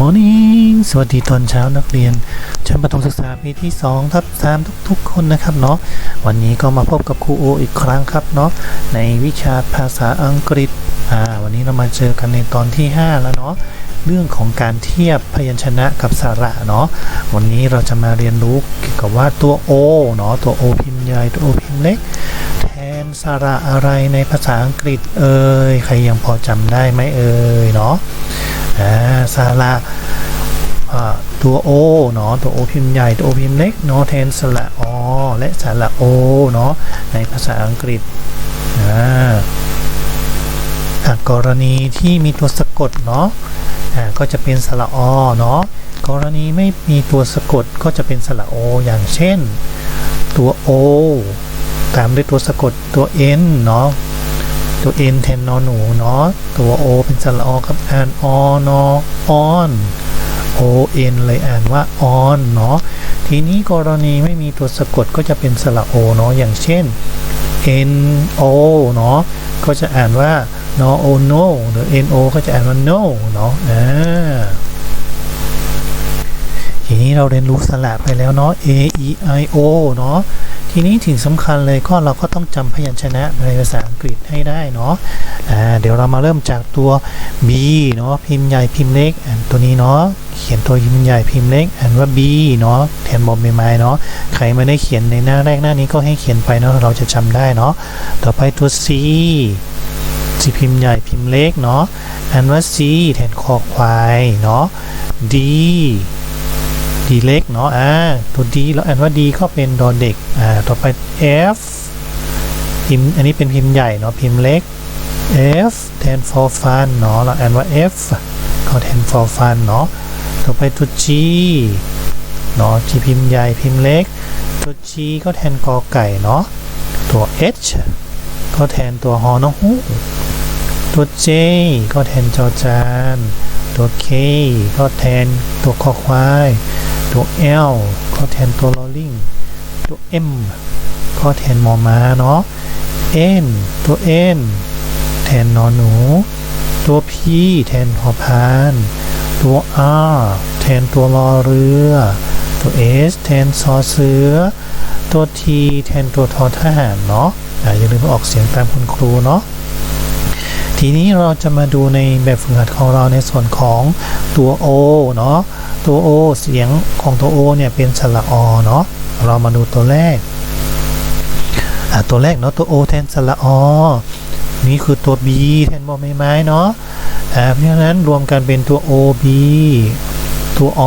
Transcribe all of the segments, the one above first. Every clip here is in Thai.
morning สวัสดีตอนเช้านักเรียน ชั้นประถมศึกษาปีที่2ทับ3ทุก ๆ คนนะครับเนาะวันนี้ก็มาพบกับครูโออีกครั้งครับเนาะในวิชาภาษาอังกฤษอ่าวันนี้เรามาเจอกันในตอนที่ 5 แล้วเนาะเรื่องของการเทียบพยัญชนะกับสระเนาะวันนี้เราจะมาเรียนรู้เกี่ยวกับว่าตัว O เนาะตัว O พิมพ์ใหญ่ตัว O พิมพ์เล็กแทนสระอะไรในภาษาอังกฤษเอ่ยใครยังพอจำได้ไหมเอ่ยเนาะ อ่าสระอ่าตัว O เนาะตัว O พิมพ์ใหญ่ตัว O พิมพ์เล็กเนาะแทนสระอและสระ O เนาะในภาษาอังกฤษอ่ากรณีที่มีตัวสะกดเนาะอ่าก็จะเป็นสระอเนาะกรณีไม่มีตัวสะกดก็จะเป็นสระโอ อย่างเช่น ตัว O ตามด้วยตัวสะกดตัว N เนาะ ตัว N แทนนอนหนูเนาะตัว O เป็นสระอครับอ่านอนออน O N เลยอ่านว่า on เนาะทีนี้กรณีไม่มีตัวสะกดก็จะเป็นสระโอเนาะอย่างเช่น N O เนาะก็จะอ่านว่า no o no หรือ N O ก็จะอ่านว่า no เนาะอ่าทีนี้เราเรียนรู้สระไปแล้วเนาะ A E I O เนาะ ทีนี้ถึงสำคัญเลยก็เราก็ต้องจำพยัญชนะในภาษาอังกฤษให้ได้เนาะอ่าเดี๋ยวเรามาเริ่มจากตัว B เนาะพิมพ์ใหญ่พิมพ์เล็กอ่านตัวนี้เนาะเขียนตัวพิมพ์ใหญ่พิมพ์เล็กอ่านว่า B เนาะแทนบอมไม้เนาะใครไม่ได้เขียนในหน้าแรกหน้านี้ก็ให้เขียนไปเนาะเราจะจำได้เนาะต่อไปตัว C ที่พิมพ์ใหญ่พิมพ์เล็กเนาะอ่านว่า C แทนคอควายเนาะ D ดีเล็กเนาะอ่าตัว D แล้วอ่านว่า D ก็เป็นดอเด็กอ่าต่อไป F พิมพ์อันนี้เป็นพิมพ์ใหญ่เนาะพิมพ์เล็ก F แทน for fun เนาะเราอ่านว่า F ก็แทน for fun เนาะต่อไปตัว G เนาะ G พิมพ์ใหญ่พิมพ์เล็ก ตัว G ก็แทนกอไก่เนาะตัว H ก็แทนตัวฮอนอฮูตัว J ก็แทนจอจาน ตัว K ก็แทนตัวคอควาย ตัว L ก็แทนตัวลอลิงตัว M ก็แทนมอม้าเนาะ N ตัว N แทนนอนหนู ตัว P แทนหอพาน ตัว R แทนตัวรอเรือ ตัว S แทนซอเสือ ตัว T แทนตัวทอทหารเนาะอ่าอย่าลืมออกเสียงตามคุณครูเนาะ ทีนี้เราจะมาดูในแบบฝึกหัดของเราในส่วนของตัว O เนาะตัว O เสียงของตัว O เนี่ยเป็นสระอเนาะเรามาดูตัวแรกตัวแรกเนาะตัว O แทนสระอนี่คือตัว B แทนบอไม้เนาะอ่าเพราะฉะนั้นรวมกันเป็นตัว O B ตัว O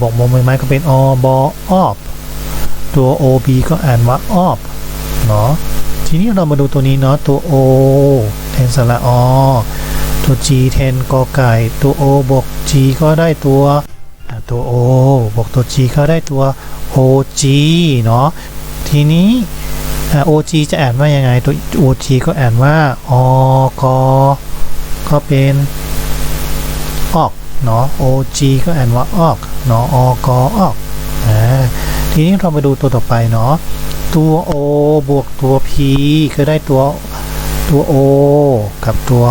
บอกบอไม้ก็เป็น O บออบตัว O B ก็อ่านว่าออบเนาะทีนี้เรามาดูตัวนี้เนาะตัว O นสระอตัว G แทนกอไก่ ตัว O บวก G ก็ได้ตัวตัว O บวกตัว G ก็ได้ตัว OG เนาะทีนี้โอะ OG จะอ่านว่ายังไงตัว OG ก็อ่านว่าอกก็เป็นออกเนาะ OG ก็อ่านว่าออกเนาะอกออกอ่าทีนี้เรามาดูตัวต่อไปเนาะตัว O บวกตัว P ก็ได้ตัว ตัว O กับตัว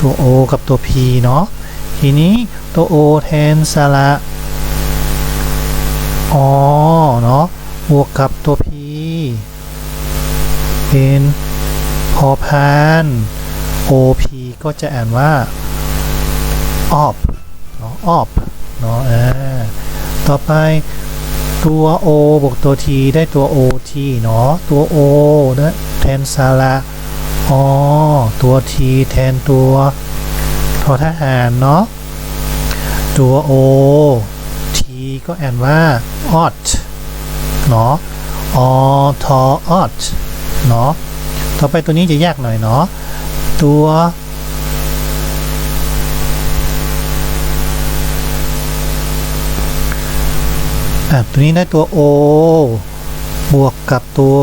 ตัว O กับตัว P เนาะทีนี้ตัว O แทนสระอเนาะบวกกับตัว P เป็นพอพาน OP ก็จะอ่านว่า op เนาะ op เนาะอ่าต่อไป ตัว O บวกตัว T ได้ตัว OT เนาะตัว O นะแทนสระอตัว T แทนตัวทอทหารเนาะตัว O T ก็อ่านว่า ought เนาะอทอ ought เนาะต่อไปตัวนี้จะยากหน่อยเนาะตัว ตัวนี้ได้ตัว O บวกกับตัว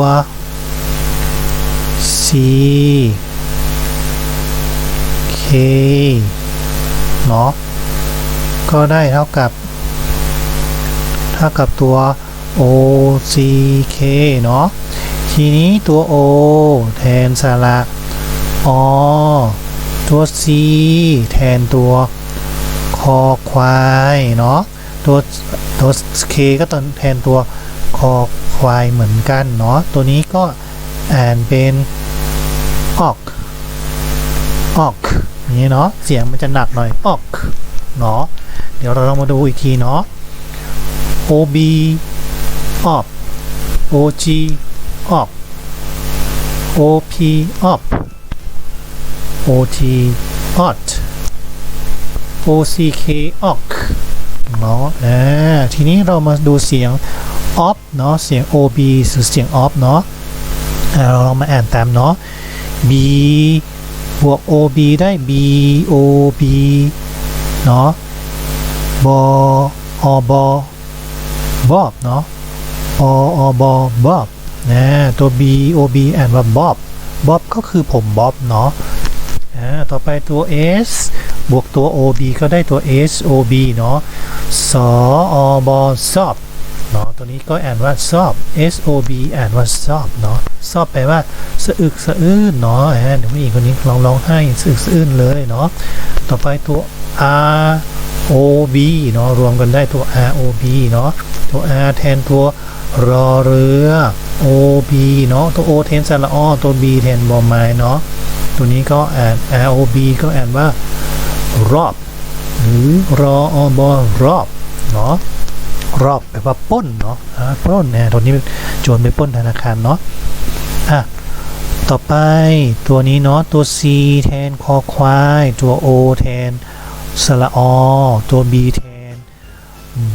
C K เนาะก็ได้เท่ากับ เท่ากับตัว O C K เนาะทีนี้ตัว O แทนสระอตัว C แทนตัวคอควายเนาะตัว ตัว K ก็ตอนแทนตัวคอควายเหมือนกันเนาะตัวนี้ก็อ่านเป็นออกออกนี้เนาะเสียงมันจะหนักหน่อยออกเนาะเดี๋ยวเราลองมาดูอีกทีเนาะ OB up OG up OP up OT ot OCK ok เนาะอ่าทีนี้เรามาดูเสียง op เนาะเสียง OB หรือเสียง op เนาะเราลองมาอ่านตามเนาะ B บวก OB ได้ B OB เนาะบอบอบอบเนาะออบอบอบนะตัว B OB อ่านว่าบอบบ๊อบก็คือผมบ๊อบเนาะต่อไปตัว S บวกตัว OB ก็ได้ตัว SOB เนาะ สออบซอบเนาะตัวนี้ก็อ่านว่าซอบ SOB อ่านว่าซอบเนาะซอบแปลว่าสะอึกสะอื้นเนาะเดี๋ยวผู้หญิงคนนี้ลองร้องไห้สะอึกสะอื้นเลยเนาะต่อไปตัว R OB เนาะรวมกันได้ตัว ROB เนาะตัว R แทนตัวรอเรือ OB เนาะตัว O แทนสระอตัว B แทนบอไม้เนาะตัวนี้ก็อ่าน ROB ก็อ่านว่ารอบ หรือรออบอรอบเนาะรอบแปลว่าป้นเนาะอ่าปล้นเนี่ยตัวนี้โจรไปป้นธนาคารเนาะอะต่อไปตัวนี้เนาะตัว C แทนคอควายตัว O แทนสระอตัว B แทน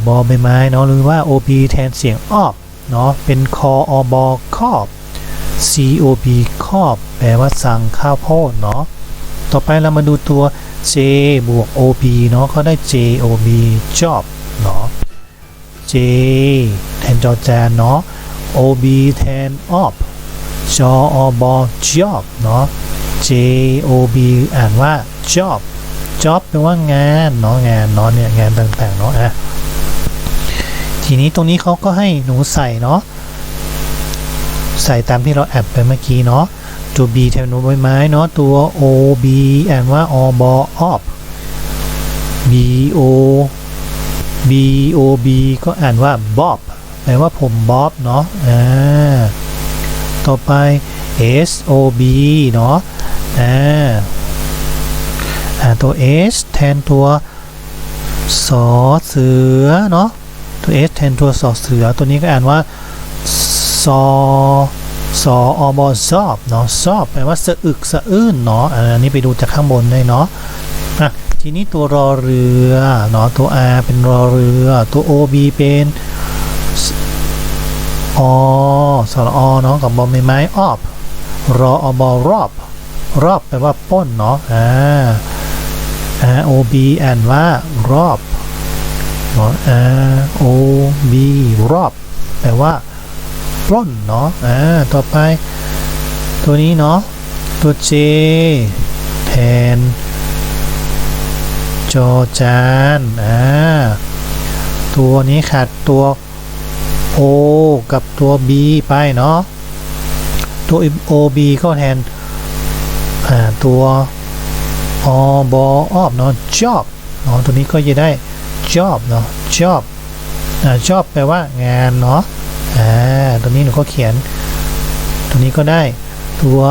บอใบไม้เนาะหรือว่า OB แทนเสียงออบเนาะเป็นคออบอคอบ COB คอบ แปลว่าสั่งข้าวโพดเนาะต่อไปเรามาดูตัว J บวก OB เนาะเขาได้ JOB job เนาะ J แทนจอจานเนาะ OB แทน op จออบอ job เนาะ JOB อ่านว่า job job แปลว่างานเนาะงานเนาะเนี่ยงานต่างๆเนาะอะทีนี้ตรงนี้เขาก็ให้หนูใส่เนาะใส่ตามที่เราแอบไปเมื่อกี้เนาะ ตัว B แทนหนูใบไม้เนาะตัว OB อ่านว่าอบอ op BO BOB ก็อ่านว่า bob แปลว่าผมบ๊อบเนาะอ่าต่อไป SOB เนาะอ่าอ่าตัว S แทนตัวสอเสือเนาะตัว S แทนตัวสอเสือ ตัวนี้ก็อ่านว่าซอ สออบอซอบเนาะซอบแปลว่าสะอึกสะอื้นเนาะอันนี้ไปดูจากข้างบนได้เนาะอะทีนี้ตัวรอเรือเนาะตัว R เป็นรอเรือ ตัว OB เป็นอสระอเนาะกับบอมไม้ไม้ออบรออบอรอบ รอบแปลว่าป้นเนาะอ่า R O B อ่านว่ารอบเนาะ R O B รอบแปลว่า ปล้นเนาะอ่าต่อไป ตัวนี้เนาะตัว J แทนจอจานอ่าตัวนี้ขาดตัว O กับตัว B ไปเนาะตัว OB ก็แทนอ่าตัวอบออบเนาะ job เนาะตัวนี้ก็จะได้ job เนาะ job อ่า job แปลว่างานเนาะ อ่าตัวนี้หนูก็เขียน ตัวนี้ก็ได้ตัว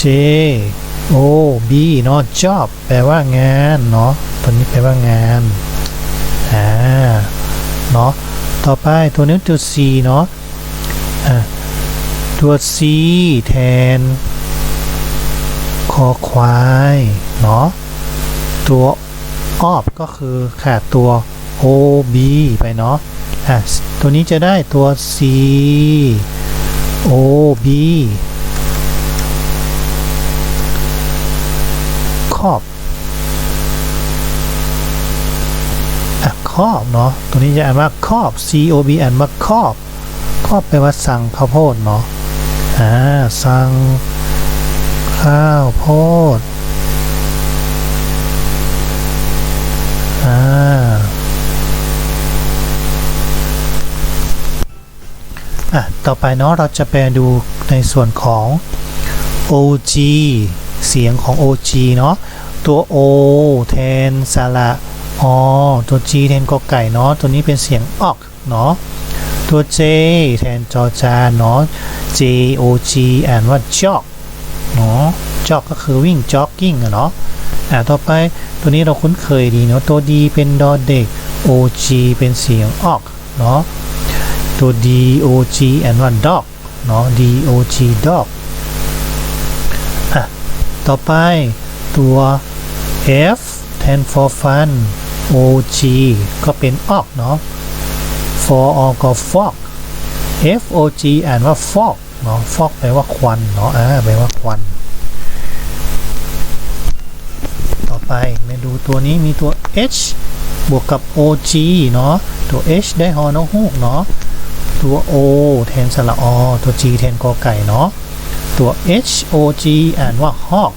J O B เนาะ job แปลว่างานเนาะตัวนี้แปลว่างานอ่าเนาะต่อไปตัวนี้ตัว C เนาะอ่าตัว C แทนคอควายเนาะตัวออบก็คือขาดตัว OB ไปเนาะอะตัวนี้จะได้ตัว C OB ครอบอะครอบเนาะตัวนี้จะอ่านว่าครอบ COB อ่านว่าครอบครอบแปลว่าสั่งข้าวโพดเนาะอ่าสั่งข้าวโพดอ่า อะต่อไปเนาะเราจะไปดูในส่วนของ OG เสียงของ OG เนาะตัว O แทนสระอตัว G แทนกอไก่เนาะตัวนี้เป็นเสียงออกเนาะตัว J แทนจอจานเนาะ J O G อ่านว่า jog เนาะ jog ก็คือวิ่ง jogging อะเนาะอ่าต่อไปตัวนี้เราคุ้นเคยดีเนาะตัว D เป็นดอเด็ก O G เป็นเสียงออกเนาะ ตัว D O G อ่านว่า dog เนาะ D O G dog อะ ต่อไปตัว F แทน for fun O G ก็เป็นออกเนาะ for ออกก็ fog F O G อ่านว่า fog เนาะ fog แปลว่าควันเนาะ อ่า แปลว่าควัน ต่อไปมาดูตัวนี้มีตัว H บวกกับ OG เนาะ ตัว H ได้ฮอนกฮูกเนาะ ตัว O แทนสระอตัว G แทนกอไก่เนาะตัว H O G อ่านว่า hawk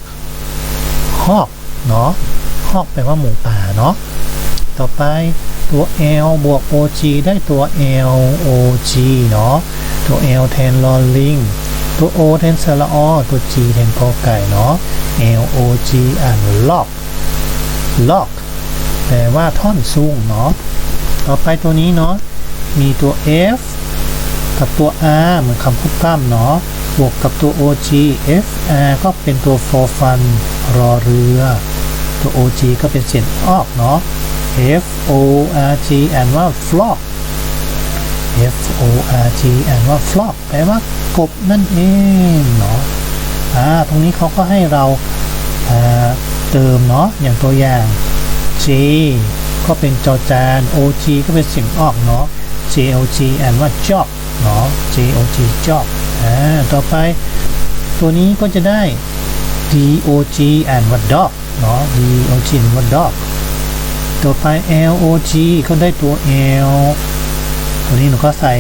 hawk เนาะ hawk แปลว่าหมูป่าเนาะต่อไปตัว L บวก OG ได้ตัว L OG เนาะตัว L แทนลอลิงตัว O แทนสระอตัว G แทนกอไก่เนาะ L O G อ่าน lock lock แปลว่าท่อนสูงเนาะต่อไปตัวนี้เนาะมีตัว F กับตัว R เหมือนคำพูดพร่ำเนาะ บวกกับตัว OG F R ก็เป็นตัว for fun รอเรือ ตัว OG ก็เป็นเสียงออกเนาะ F O R G อ่านว่า flock F O R G อ่านว่า flock แปลว่ากบนั่นเองเนาะ อ่า ตรงนี้เขาก็ให้เราเติมเนาะ อย่างตัวอย่าง J ก็เป็นจอจาน OG ก็เป็นเสียงออกเนาะ JOG อ่านว่า job เนาะ JOG job อ่าต่อไป ตัวนี้ก็จะได้ DOG อ่านว่า dog เนาะ DOG อ่านว่า dog ต่อไป LOG ก็ได้ตัว L ตัวนี้หนูก็ใส่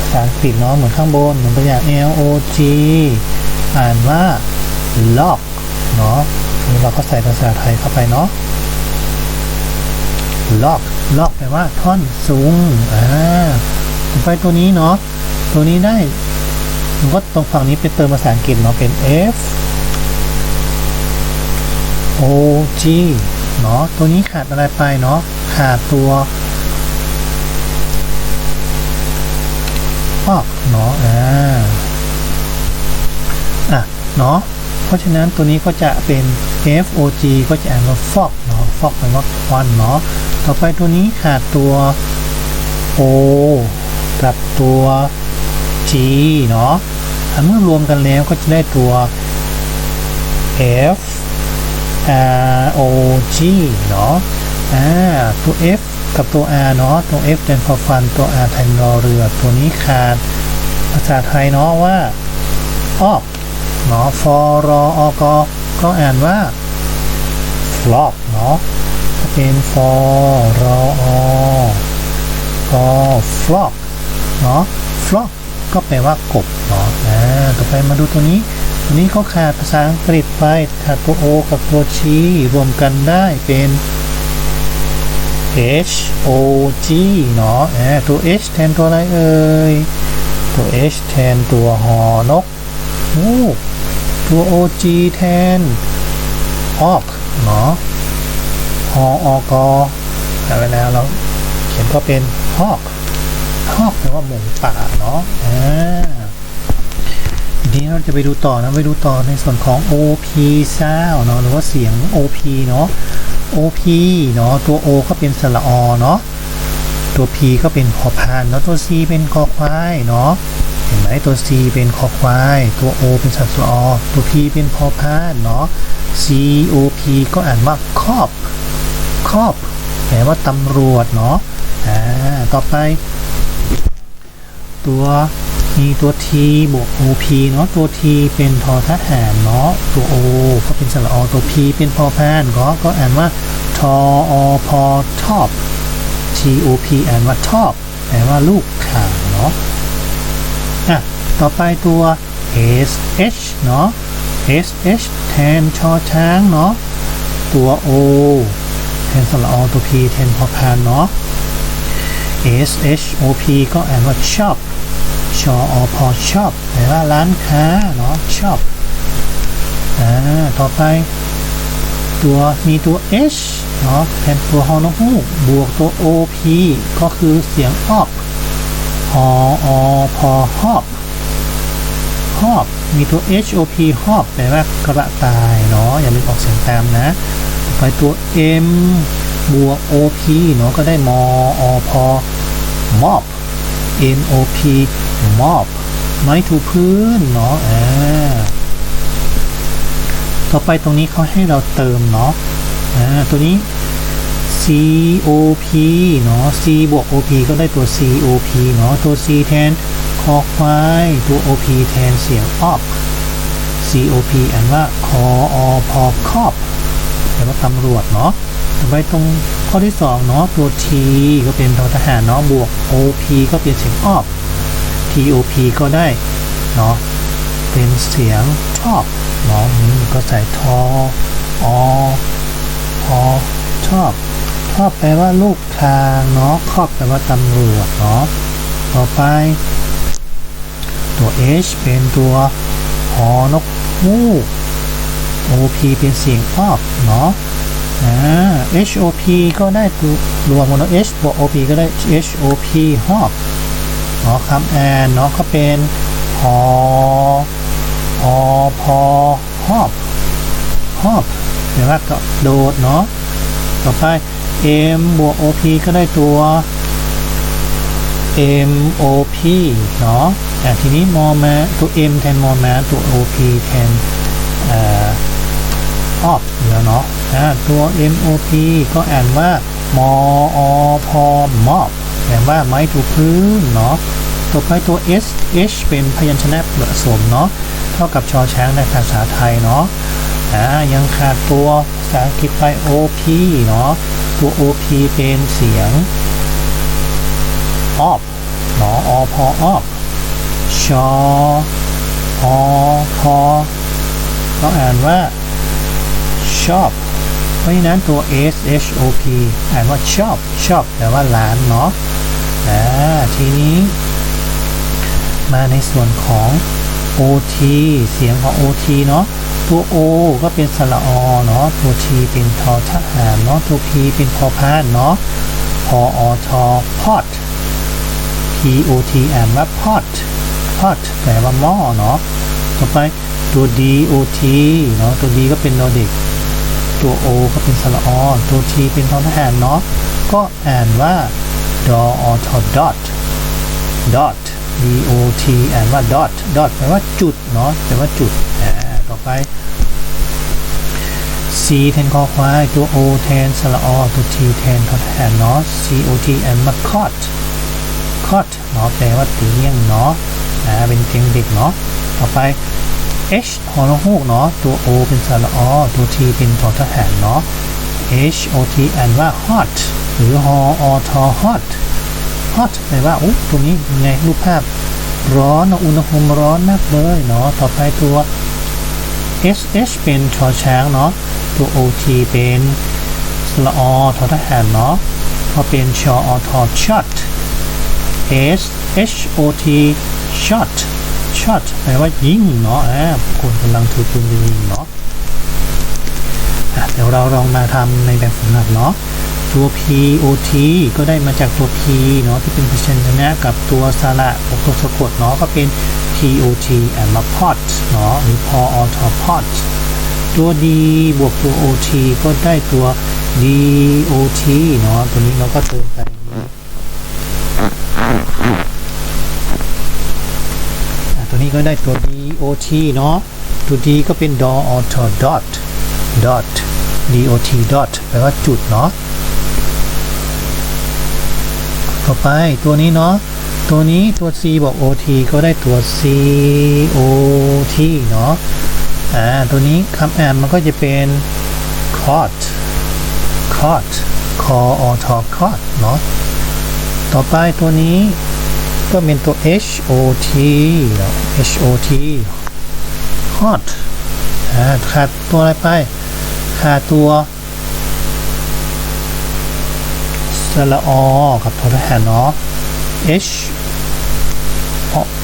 ภาษาอังกฤษเนาะเหมือนข้างบนเหมือนตัวอย่าง LOG อ่านว่า lock เนาะนี้เราก็ใส่ภาษาไทยเข้าไปเนาะ lock lock แปลว่าท่อนสูงอ่าต่อไปตัวนี้เนาะ ตัวนี้ได้มันก็ตรงฝั่งนี้เป็นเติมภาษาอังกฤษเนาะเป็น F O G เนาะตัวนี้ขาดอะไรไปเนาะขาดตัวออกเนาะอ่าอะเนาะเพราะฉะนั้นตัวนี้ก็จะเป็น F O G ก็จะอ่านว่า fog เนาะ fog แปลว่าควันเนาะต่อไปตัวนี้ขาดตัว O กับตัว G เนาะเมื่อรวมกันแล้วก็จะได้ตัว F R O G เนาะตัว F กับตัว R เนาะตัว F แทนพอฟันตัว R แทนรอเรือ ตัวนี้ขาดภาษาไทยเนาะว่าออกเนาะฟอรออกก็อ่านว่า flock เนาะเป็นฟอรออกอ flock เนาะ flock ก็แปลว่ากบเนาะอ่าต่อไปมาดูตัวนี้ ตัวนี้เขาขาดภาษาอังกฤษไปขาดตัว O กับตัว G รวมกันได้เป็น H O G เนาะอ่าตัว H แทนตัวอะไรเอ่ย ตัว H แทนตัวหอนกฮูกตัว O G แทนออกเนาะฮออกอแต่เวเราเขียนก็เป็นฮอก อกแปลว่าหมูป่าเนาะอ่าทีนี้เราจะไปดูต่อนะไปดูต่อในส่วนของ OP sound เนาะหรือว่าเสียง OP เนาะ OP เนาะตัว O ก็เป็นสระอเนาะตัว P ก็เป็นพอพานแล้วตัว C เป็นคอควายเนาะเห็นไหมตัว C เป็นคอควาย ตัว O เป็นสระอตัว P เป็นพอพานเนาะ C O P ก็อ่านว่าคอบคอบแปลว่าตำรวจเนาะอ่าต่อไป ตัวมีตัว T บวก OP เนาะตัว T เป็นทอทหารเนาะตัว O ก็เป็นสระอตัว P เป็นพอพานก็ก็อ่านว่าทออพอ top T O P อ่านว่า top แปลว่าลูกข่างเนาะอะต่อไปตัว S H เนาะ S H แทนชอช้างเนาะตัว O แทนสระอตัว P แทนพอพานเนาะ S H O P ก็อ่านว่า shop ชออพอ shop แปลว่าร้านค้าเนาะ shop อ่าต่อไป ตัวมีตัว h เนาะแทนตัวฮอนกฮูกบวกตัว op ก็คือเสียงออกฮออพอฮอบฮอบ มีตัว hop ฮอบแปลว่ากระต่ายเนาะอย่าลืมออกเสียงตามนะไปตัว m บวก op เนาะก็ได้มออพอมอบ mop mop mop ไม้ถูพื้นเนาะอ่าต่อไปตรงนี้เขาให้เราเติมเนาะอ่าตัวนี้ COP เนาะ C บวก OP ก็ได้ตัว COP เนาะตัว C แทนคอควายตัว OP แทนเสียง op COP อ่านว่าคออพอคอบแปลว่าตำรวจเนาะต่อไปตรง ข้อที่2เนาะตัว T ก็เป็นทอทหารเนาะบวก OP ก็เป็นเสียง op TOP ก็ได้เนาะเป็นเสียงชอบเนาะก็ใส่ทออพอชอบ ชอบแปลว่าลูกทางเนาะครอบแปลว่าตำรวจเนาะต่อไป ตัว H เป็นตัวหอนกฮูก OP เป็นเสียงออบเนาะ อ่า HOP ก็ได้ตัวรวมกันเนาะ H บวก OP ก็ได้ HOP ฮอบเนาะคำแอนเนาะก็เป็นหออพอฮอบฮอบแปลว่ากระโดดเนาะต่อไป m บวก op ก็ได้ตัว mop เนาะอ่ทีนี้มอมาตัว m แทนมอมาตัว op แทนเอ่อ op แล้วเนาะอะตัว mop ก็อ่านว่ามออพอ mop แปลว่าไม้ถูพื้นเนาะต่อไปตัว s h เป็นพยัญชนะผสมเนาะเท่ากับชอช้างในภาษาไทยเนาะอ่ายังขาดตัวภาษาอังกฤษไป OP เนาะตัว OP เป็นเสียง op เนาะอพอ op ชออพอเราอ่านว่า shop เพราะฉะนั้นตัว S H O P อ่านว่า shop shop แปลว่าร้านเนาะอ่าทีนี้ มาในส่วนของ OT เสียงของ OT เนาะตัว O ก็เป็นสระอเนาะ ตัว T เป็นทอทหารเนาะ ตัว P เป็นพอพานเนาะ พออทอ pot P O T อ่านว่า pot pot แปลว่าหม้อเนาะ ต่อไปตัว D O T เนาะ ตัว D ก็เป็นนอเด็ก ตัว O ก็เป็นสระอตัว T เป็นทอทหารเนาะก็อ่านว่าดออทอ dot dot D O T อ่านว่า dot dot แปลว่าจุดเนาะแปลว่าจุดอ่าต่อไป C แทนคอควายตัว O แทนสระอตัว T แทนทอทหารเนาะ C O T อ่านว่า cot cot เนาะแปลว่าเตียงเนาะอ่าเป็นเตียงเด็กเนาะต่อไป H ฮอนกฮูกเนาะ ตัว O เป็นสระอตัว T เป็นทอทหารเนาะ H O T อ่านว่า hot หรือฮออทอ hot hot แปลว่าอุ๊ยตรงนี้ยังไงรูปภาพร้อนอะอุณหภูมิร้อนมากเลยเนาะ ต่อไปตัว S H เป็นชอช้างเนาะ ตัว O T เป็นสระอทอทหารเนาะ พอเป็นชออทอ shot S H O T shot shot แปลว่ายิงเนาะอ่าคนกำลังถือปืนจะยิงเนาะะเดี๋ยวเราลองมาทำในแบบฝึกหัดเนาะตัว P O T ก็ได้มาจากตัว P เนาะที่เป็นพยัญชนะกับตัวสระองตัวสะกดเนาะก็เป็น P O T อ่านมา pot เนาะหรือพออทอ pot ตัว D บวกตัว O T ก็ได้ตัว D O T เนาะตัวนี้เราก็เติมไป นี้ก็ได้ตัว D O T เนาะ ตัว D ก็เป็นดออทอ dot dot D O T dot แปลว่าจุดเนาะ ต่อไปตัวนี้เนาะ ตัวนี้ตัว C บอก OT ก็ได้ตัว COT เนาะ อ่า ตัวนี้คำอ่านมันก็จะเป็น cot cot c o t cot เนาะ ต่อไปตัวนี้ ก็เป็นตัว HOT HOT hot ขาดตัวอะไรไป ขาดตัวสระอกับทอทหารเนาะ H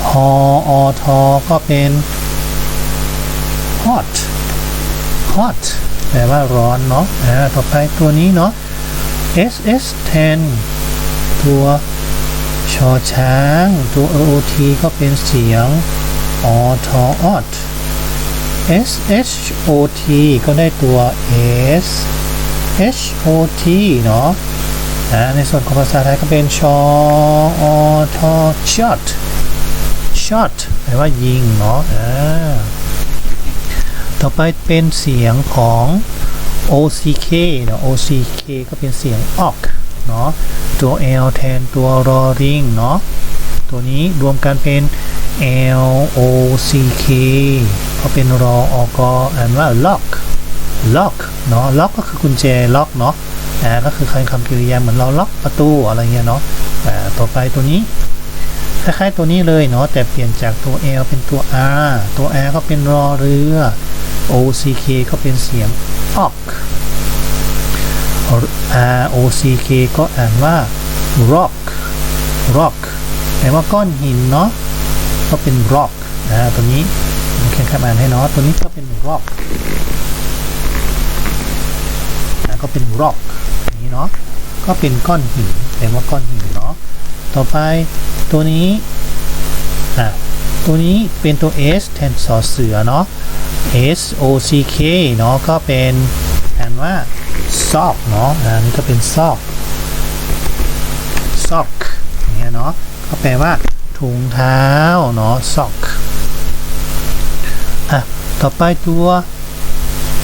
ฮออทอก็เป็น hot hot แปลว่าร้อนเนาะ อ่า ต่อไปตัวนี้เนาะ ss 10ตัว ชอช้าง ตัว OT ก็เป็นเสียงอทออด shot ก็ได้ตัว s hot เนาะอ่าในส่วนของภาษาไทยก็เป็นชออทอ shot shot แปลว่ายิงเนาะอ่าต่อไปเป็นเสียงของ OCK เนาะ OCK ก็เป็นเสียงออก เนาะตัว L แทนตัวรอริงเนาะตัวนี้รวมกันเป็น L O C K ก็เป็นรออกอ่านว่า lock lock เนาะ lock ก็คือกุญแจล็อกเนาะอ่าก็คือคำคำกริยาเหมือนเราล็อกประตูอะไรเงี้ยเนาะอ่าต่อไปตัวนี้คล้ายๆตัวนี้เลยเนาะแต่เปลี่ยนจากตัว L เป็นตัว R ตัว R ก็เป็นรอเรือ O C K ก็เป็นเสียง ok R O C K ก็อ่านว่า rock rock แปลว่าก้อนหินเนาะก็เป็น rock อ่าตัวนี้ผมแค่คำอ่านให้เนาะตัวนี้ก็เป็น rock อ่าก็เป็น rock นี้เนาะก็เป็นก้อนหินแปลว่าก้อนหินเนาะต่อไปตัวนี้อะตัวนี้เป็นตัว S แทนสอเสือเนาะ S O C K เนาะก็เป็นอ่านว่า ซอกเนาะอันนี้ก็เป็นซอกซอกอย่างเงี้ยเนาะก็แปลว่าถุงเท้าเนาะซอกอะต่อไปตัว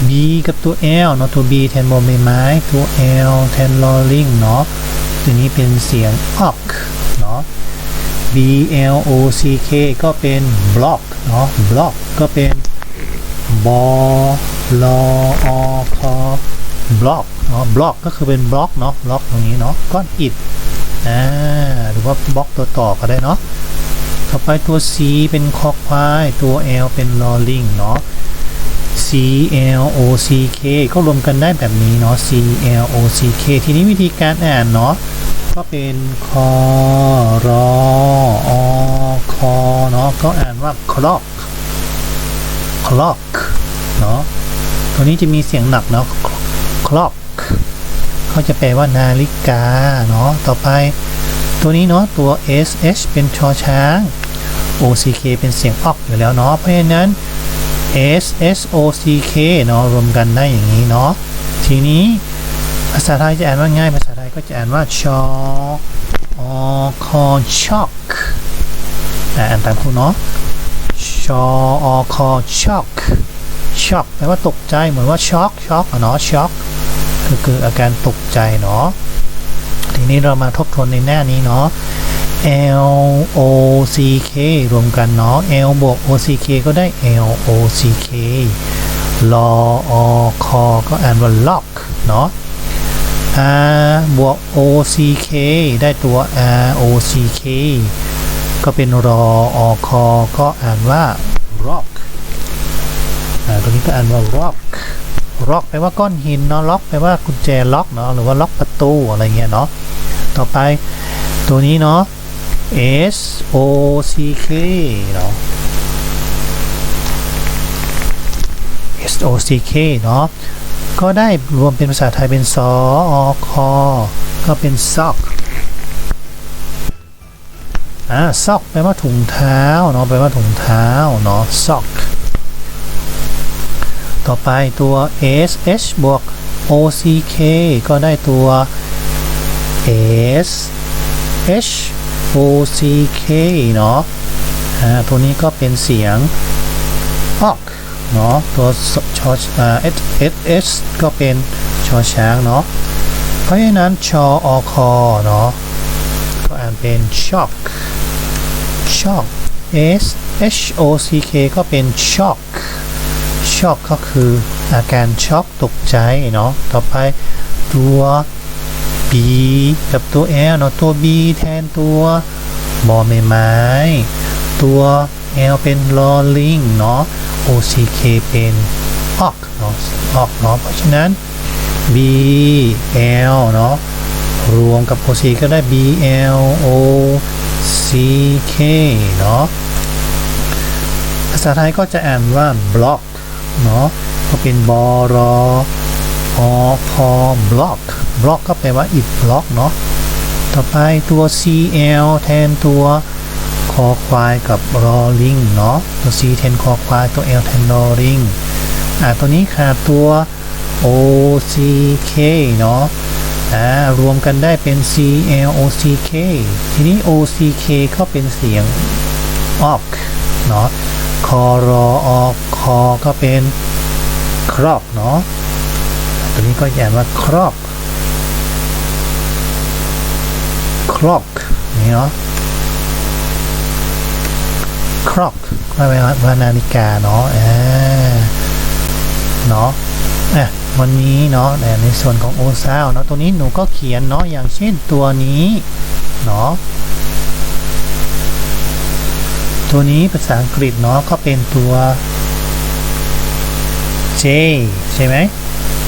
B กับตัว L เนาะตัว B แทนบอใบไม้ตัว L แทนลอลิงเนาะตัวนี้เป็นเสียงออกเนาะ B L O C K ก็เป็น block เนาะ block ก็เป็นบอลออคอ บล็อกเนาะบล็อกก็คือเป็นบล็อกเนาะบล็อกตรงนี้เนาะก้อนอิฐอ่าหรือว่าบล็อกตัวต่อก็ได้เนาะต่อไปตัว C เป็นคอควาย ตัว L เป็นลอลิงเนาะ C L O C K ก็รวมกันได้แบบนี้เนาะ C L O C K ทีนี้วิธีการอ่านเนาะก็เป็นคอรออคอเนาะก็อ่านว่า clock clock เนาะตัวนี้จะมีเสียงหนักเนาะ clock เขาจะแปลว่านาฬิกาเนาะต่อไป ตัวนี้เนาะตัว S H เป็นชอช้าง O C K เป็นเสียงออกอยู่แล้วเนาะเพราะฉะนั้น S S O C K เนาะรวมกันได้อย่างนี้เนาะทีนี้ภาษาไทยจะอ่านว่าง่าย ภาษาไทยก็จะอ่านว่าชออคอช็อกอ่านตามครูเนาะชออคอช็อกช็อกแปลว่าตกใจเหมือนว่าช็อกช็อกเนาะช็อก คือคืออาการตกใจเนาะทีนี้เรามาทบทวนในหน้านี้เนาะ L O C K รวมกันเนาะ L บวก O C K ก็ได้ L O C K ลออคอก็อ่านว่า lock เนาะ R บวก O C K ได้ตัว R O C K ก็เป็นรออคอก็อ่านว่า rock อ่าตัวนี้ก็อ่านว่า rock rock แปลว่าก้อนหินเนาะ lock แปลว่ากุญแจล็อกเนาะหรือว่าล็อกประตูอะไรเงี้ยเนาะต่อไปตัวนี้เนาะ S O C K เนาะ S O C K เนาะก็ได้รวมเป็นภาษาไทยเป็นสออคอก็เป็นซอกอ่าซอกแปลว่าถุงเท้าเนาะแปลว่าถุงเท้าเนาะซอก ต่อไปตัว S H บวก O C K ก็ได้ตัว S H O C K เนาะอ่าตัวนี้ก็เป็นเสียงออกเนาะตัวชออ่า S S S ก็เป็นชอช้างเนาะเพราะฉะนั้นชออคอเนาะก็อ่านเป็น shock shock S H O C K ก็เป็น shock shock ก็ ช็อกก็คืออาการช็อกตกใจเนาะต่อไปตัว B กับตัว L เนาะตัว B แทนตัวบอใบไม้ตัว L เป็นลอลิงเนาะ O C K เป็นออกเนาะออกเนาะเพราะฉะนั้น B L เนาะรวมกับ O C ก็ได้ B L O C K เนาะภาษาไทยก็จะอ่านว่า block เนาะก็เป็นบอรออพอบล็อกบล็อกก็แปลว่าอิดบล็อกเนาะต่อไปตัว cl แทนตัวคอควายกับรอลิงเนาะตัว c แทนคอควายตัว l แทนรอลิงอ่าตัวนี้ขาดตัว ock เนาะอ่ารวมกันได้เป็น clock ทีนี้ ock ก็เป็นเสียงอกเนาะ คอรอออกคอก็เป็นครอบเนาะตัวนี้ก็แยกว่าครอบครอกนี่เนาะครอกก็แปลว่านาฬิกาเนาะอ่าเนาะอะวันนี้เนาะแต่ในส่วนของโอซาวเนาะตัวนี้หนูก็เขียนเนาะอย่างเช่นตัวนี้เนาะ ตัวนี้ภาษาอังกฤษเนาะก็เป็นตัว J ใช่ไหม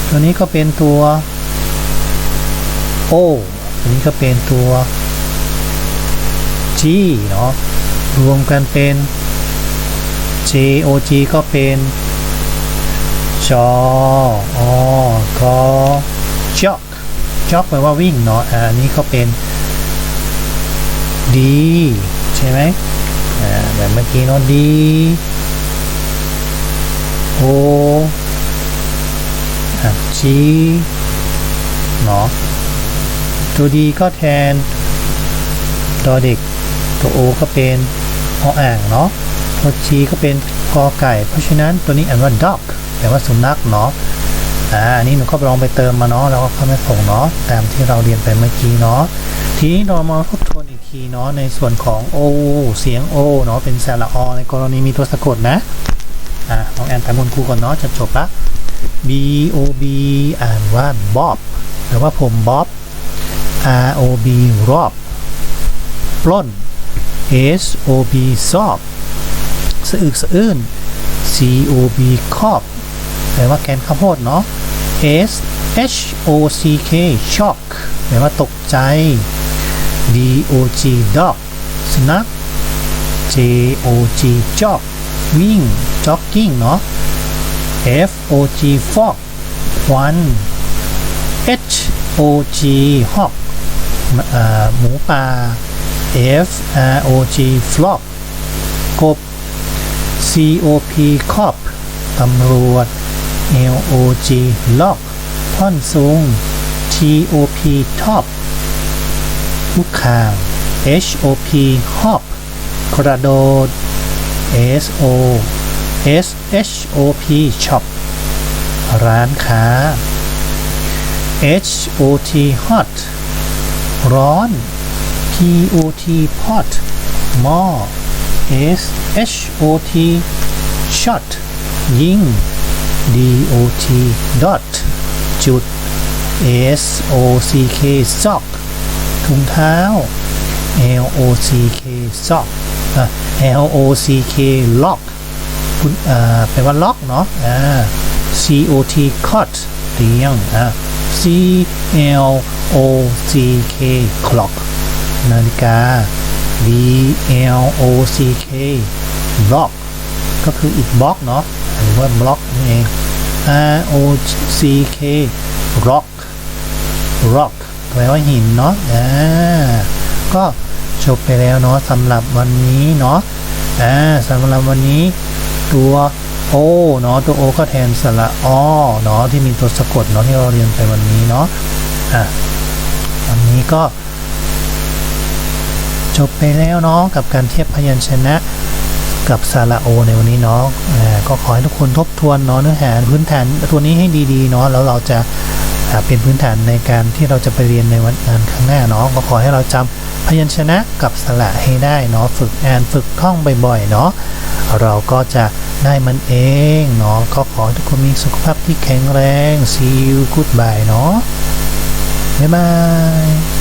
ตัวนี้ก็เป็นตัว O ตัวนี้ก็เป็นตัว G เนาะรวมกันเป็น J O G ก็เป็นจออกอจอกจอกแปลว่าวิ่งเนาะอันนี้ก็เป็น D ใช่ไหม แบบเมื่อกี้เนาะ D O อะ G เนาะตัว D ก็แทนตัวเด็ก ตัว O ก็เป็นออ่างเนาะตัว G ก็เป็นกอไก่ เพราะฉะนั้นตัวนี้อ่านว่า dog แปลว่าสุนัขเนาะอ่าอันนี้หนูก็ลองไปเติมมาเนาะแล้วก็เข้ามาส่งเนาะตามที่เราเรียนไปเมื่อกี้เนาะทีนี้เรามาทบทวน อีกทีเนาะในส่วนของ O เสียง O เนาะเป็นสระอในกรณีมีตัวสะกดนะอะน้องแอนไปบนครูก่อนเนาะจะจบละ B O B อ่านว่า Bob หรือว่าผมบ๊อบ R O B รอบปล้น S O B ซอบสะอึกสะอื้น C O B คอบแปลว่าแกนข้าวโพดเนาะ S H O C K shock แปลว่าตกใจ D O G dog สุนัข J O G jog วิ่ง jogging เนาะ F O G fog ควัน H O G hawk หมูป่า F R O G flock กบ C O P cop ตำรวจ L O G lock ท่อนสูง T O P top ลูกข่าง H O P hop กระโดด S O S H O P shop ร้านค้า H O T hot ร้อน P O T pot หม้อ S H O T shot ยิง D O T dot จุด S O C K sock ถุงเท้า L O C K sock อะ L O C K lock คุณอ่าแปลว่าล็อกเนาะ C O T cot เตียงอ่า C L O C K clock นาฬิกา B L O C K block ก็คืออีกบล็อกเนาะหรือว่าบล็อกนั่เอง R O C K rock rock แปลว่าหินเนาะอ่าก็จบไปแล้วเนาะสำหรับวันนี้เนาะอ่าสำหรับวันนี้ตัว O เนาะตัว O ก็แทนสระอเนาะที่มีตัวสะกดเนาะที่เราเรียนไปวันนี้เนาะอะวันนี้ก็ จบไปแล้วเนาะกับการเทียบพยัญชนะกับสระโอในวันนี้เนาะอ่าก็ขอให้ทุกคนทบทวนเนาะเนื้อหาพื้นฐานตัวนี้ให้ดีๆเนาะแล้วเราจะ เป็นพื้นฐานในการที่เราจะไปเรียนในวันงานข้างหน้าเนาะก็ขอให้เราจำพยัญชนะกับสระให้ได้เนาะฝึกอ่านฝึกท่องบ่อยๆเนาะเราก็จะได้มันเองเนาะก็ขอทุกคนมีสุขภาพที่แข็งแรง see you goodbye เนาะบ๊ายบาย